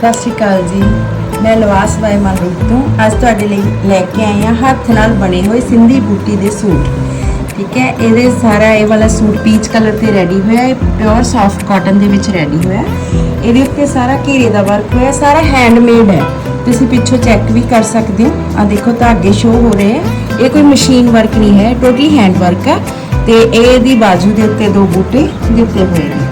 ਸਤਿ ਸ਼੍ਰੀ ਅਕਾਲ ਜੀ। ਮੈਂ ਲਵਾਸ ਬਾਈ ਮਨਰੂਪ ਤੋਂ। ਅੱਜ ਤੁਹਾਡੇ ਲਈ ਲੈ ਕੇ ਆਈ ਹਾਂ ਹੱਥ ਨਾਲ ਬਣੇ ਹੋਏ ਸਿੰਧੀ ਬੂਟੀ ਦੇ ਸੂਟ। ਠੀਕ ਹੈ, ਇਹਦੇ ਸਾਰਾ ਇਹ ਵਾਲਾ ਸੂਟ ਪੀਚ ਕਲਰ ਤੇ ਰੈਡੀ ਹੋਇਆ ਹੈ ਪਿਓਰ ਸੌਫਟ ਕਾਟਨ ਦੇ ਵਿੱਚ ਰੈਡੀ ਹੋਇਆ ਇਹਦੇ ਉੱਤੇ ਸਾਰਾ ਘੇਰੇ ਦਾ ਵਰਕ ਹੋਇਆ, ਸਾਰਾ ਹੈਂਡਮੇਡ ਹੈ। ਤੁਸੀਂ ਪਿੱਛੋਂ ਚੈੱਕ ਵੀ ਕਰ ਸਕਦੇ ਹੋ। ਆ ਦੇਖੋ ਧਾਗੇ ਸ਼ੋ ਹੋ ਰਹੇ ਹੈ। ਇਹ ਕੋਈ ਮਸ਼ੀਨ ਵਰਕ ਨਹੀਂ ਹੈ ਟੋਟਲੀ ਹੈਂਡ ਵਰਕ ਹੈ। ਤੇ ਇਹਦੀ ਬਾਜੂ ਦੇ ਉੱਤੇ ਦੋ ਬੂਟੇ ਦਿੱਤੇ ਹੋਏ ਨੇ।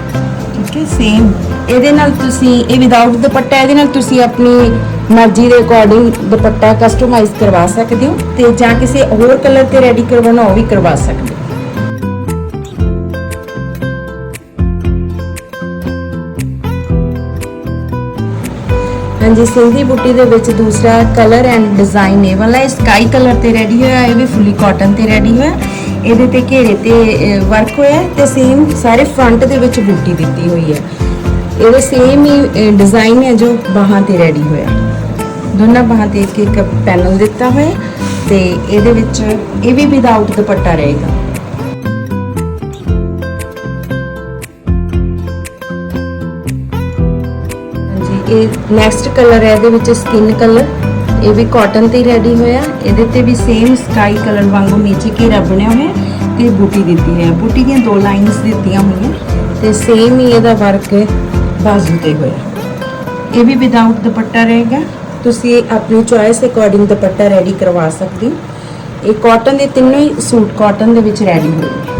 ਠੀਕ ਸੇਮ ਇਹਦੇ ਨਾਲ ਤੁਸੀਂ, ਇਹ ਵਿਦਆਊਟ ਦੁਪੱਟਾ, ਇਹਦੇ ਨਾਲ ਤੁਸੀਂ ਆਪਣੀ ਮਰਜ਼ੀ ਦੇ ਅਕੋਰਡਿੰਗ ਦੁਪੱਟਾ ਕਸਟਮਾਈਜ਼ ਕਰਵਾ ਸਕਦੇ ਹੋ ਤੇ ਜਾਂ ਕਿਸੇ ਹੋਰ ਕਲਰ ਤੇ ਰੈਡੀ ਕਰਵਾਉਣਾ, ਉਹ ਵੀ ਕਰਵਾ ਸਕਦੇ ਹੋ। ਹਾਂਜੀ ਸਿੰਧੀ ਬੁੱਟੀ ਦੇ ਵਿੱਚ ਦੂਸਰਾ ਕਲਰ ਐਂਡ ਡਿਜ਼ਾਈਨ ਇਹ ਵਾਲਾ ਸਕਾਈ ਕਲਰ ਤੇ ਰੈਡੀ ਹੋਇਆ, ਇਹ ਵੀ ਫੁੱਲੀ ਕਾਟਨ ਤੇ ਰੈਡੀ ਹੋਇਆ। ਇਹਦੇ ਤੇ ਘੇਰੇ ਤੇ ਵਰਕ ਹੋਇਆ ਤੇ ਸੇਮ ਸਾਰੇ ਫਰੰਟ ਦੇ ਵਿੱਚ ਬੂਟੀ ਦਿੱਤੀ ਹੋਈ ਹੈ। ਇਹਦੇ ਸੇਮ ਹੀ ਡਿਜ਼ਾਈਨ ਹੈ ਜੋ ਬਾਹਾਂ ਤੇ ਰੈਡੀ ਹੋਇਆ ਦੋਨਾਂ ਬਾਹਾਂ ਤੇ ਇੱਕ ਇੱਕ ਪੈਨਲ ਦਿੱਤਾ ਹੋਇਆ ਤੇ ਇਹਦੇ ਵਿੱਚ ਇਹ ਵੀ ਵਿਦਆਊਟ ਦੁਪੱਟਾ ਰਹੇਗਾ। ਇਹ ਨੈਕਸਟ ਕਲਰ ਹੈ, ਇਹਦੇ ਵਿੱਚ ਸਕਿਨ ਕਲਰ ਇਹ ਵੀ ਕਾਟਨ ਤੇ ਰੈਡੀ ਹੋਇਆ ਇਹਦੇ ਤੇ ਵੀ ਸੇਮ ਸਕਾਈ ਕਲਰ ਵਾਂਗੂ ਨੀਚੇ ਘੇਰਾ ਬਣਿਆ ਹੋਇਆ ਤੇ ਬੂਟੀ ਦਿੱਤੀ ਹੈ। ਬੂਟੀ ਦੀਆਂ ਦੋ ਲਾਈਨਸ ਦਿੱਤੀਆਂ ਹੋਈਆਂ ਤੇ ਸੇਮ ਹੀ ਇਹਦਾ ਵਰਕ ਬਾਜ਼ੂ ਤੇ ਹੋਇਆ ਇਹ ਵੀ ਵਿਦਆਊਟ ਦੁਪੱਟਾ ਰਹੇਗਾ ਤੁਸੀਂ ਆਪਣੀ ਚੋਇਸ ਅਕੋਰਡਿੰਗ ਦੁਪੱਟਾ ਰੈਡੀ ਕਰਵਾ ਸਕਦੇ ਹੋ। ਇਹ ਕਾਟਨ ਦੇ ਤਿੰਨੋਂ ਹੀ ਸੂਟ ਕਾਟਨ ਦੇ ਵਿੱਚ ਰੈਡੀ ਹੋਏ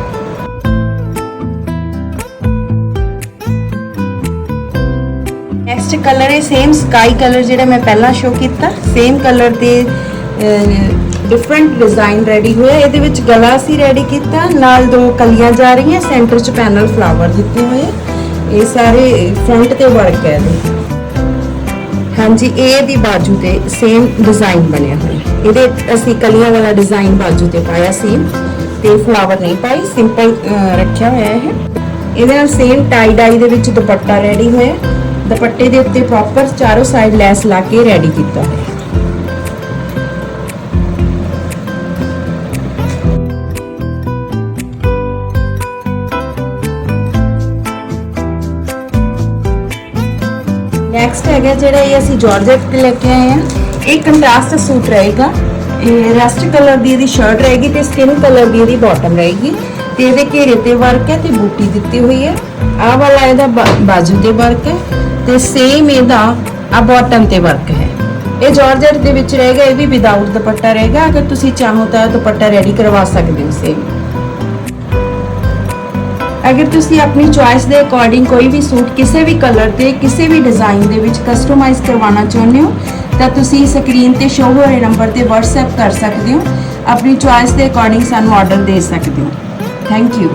ਨੇ ਕਲਰ ਹੈ ਸੇਮ ਸਕਾਈ ਕਲਰ ਜਿਹੜਾ ਮੈਂ ਪਹਿਲਾਂ ਸ਼ੋ ਕੀਤਾ ਸੇਮ ਕਲਰ ਤੇ ਡਿਫਰੈਂਟ ਡਿਜ਼ਾਈਨ ਰੈਡੀ ਹੋਇਆ। ਇਹਦੇ ਵਿੱਚ ਗਲਾ ਸੀ ਰੈਡੀ ਕੀਤਾ, ਨਾਲ ਦੋ ਕਲੀਆਂ ਜਾ ਰਹੀਆਂ ਸੈਂਟਰ 'ਚ ਪੈਨਲ ਫਲਾਵਰ ਦਿੱਤੇ ਹੋਏ। ਇਹ ਸਾਰੇ ਫਰੰਟ ਤੇ ਵਰਕ ਹੈ ਇਹਦੇ। ਹਾਂਜੀ ਇਹ ਦੀ ਬਾਜੂ ਤੇ ਸੇਮ ਡਿਜ਼ਾਈਨ ਬਣਿਆ ਹੋਇਆ। ਇਹਦੇ ਅਸੀਂ ਕਲੀਆਂ ਵਾਲਾ ਡਿਜ਼ਾਈਨ ਬਾਜੂ ਤੇ ਪਾਇਆ ਸੀ ਤੇ ਫਲਾਵਰ ਨਹੀਂ ਪਾਈ ਸਿੰਪਲ ਰੱਖਿਆ ਹੋਇਆ ਹੈ ਇਹਦੇ ਨਾਲ ਸੇਮ ਟਾਈ ਡਾਈ ਦੇ ਵਿੱਚ ਦੁਪੱਟਾ ਰੈਡੀ ਹੋਇਆ। ਦੁਪੱਟੇ ਦੇ ਉੱਤੇ ਪ੍ਰੋਪਰ ਚਾਰੋਂ ਸਾਈਡ ਲੈਸ ਲਾ ਕੇ ਰੈਡੀ ਕੀਤਾ। ਹੋਇਆ ਨੈਕਸਟ ਹੈਗਾ ਜਿਹੜਾ ਇਹ ਅਸੀਂ ਜਾਰਜਟ ਤੇ ਲੈ ਕੇ ਆਏ ਆ ਇਹ ਕੰਟਰਾਸਟ ਸੂਟ ਰਹੇਗਾ। ਇਹ ਰਸਟ ਕਲਰ ਦੀ ਇਹਦੀ ਸ਼ਰਟ ਰਹੇਗੀ ਤੇ ਸਕਿਨ ਕਲਰ ਦੀ ਇਹਦੀ ਬਾਟਮ ਰਹੇਗੀ। ਤੇ ਇਹਦੇ ਘੇਰੇ ਤੇ ਵਰਕ ਹੈ ਤੇ ਬੂਟੀ ਦਿੱਤੀ ਹੋਈ ਹੈ। ਆਹ ਵਾਲਾ ਇਹਦਾ ਬਾਜੂ ਤੇ ਵਰਕ ਹੈ। ਤੇ ਸੇਮ ਇਹਦਾ ਆ ਬਾਟਮ ਤੇ ਵਰਕ ਹੈ। ਇਹ ਜਾਰਜਟ ਦੇ ਵਿੱਚ ਰਹੇਗਾ ਇਹ ਵੀ ਵਿਦਆਊਟ ਦੁਪੱਟਾ ਰਹੇਗਾ ਅਗਰ ਤੁਸੀਂ ਚਾਹੋ ਤਾਂ ਦੁਪੱਟਾ ਰੈਡੀ ਕਰਵਾ ਸਕਦੇ ਹੋ ਸੇਮ ਅਗਰ ਤੁਸੀਂ ਆਪਣੀ ਚੁਆਇਸ ਦੇ ਅਕੋਰਡਿੰਗ ਕੋਈ ਵੀ ਸੂਟ ਕਿਸੇ ਵੀ ਕਲਰ ਤੇ ਕਿਸੇ ਵੀ ਡਿਜ਼ਾਈਨ ਦੇ ਵਿੱਚ ਕਸਟਮਾਈਜ਼ ਕਰਵਾਉਣਾ ਚਾਹੁੰਦੇ ਹੋ, ਤਾਂ ਤੁਸੀਂ ਸਕਰੀਨ ਤੇ ਸ਼ੋ ਹੋ ਰਹੇ ਨੰਬਰ ਤੇ WhatsApp ਕਰ ਸਕਦੇ ਹੋ। ਆਪਣੀ ਚੁਆਇਸ ਦੇ ਅਕੋਰਡਿੰਗ ਸਾਨੂੰ ਆਰਡਰ ਦੇ ਸਕਦੇ ਹੋ। Thank you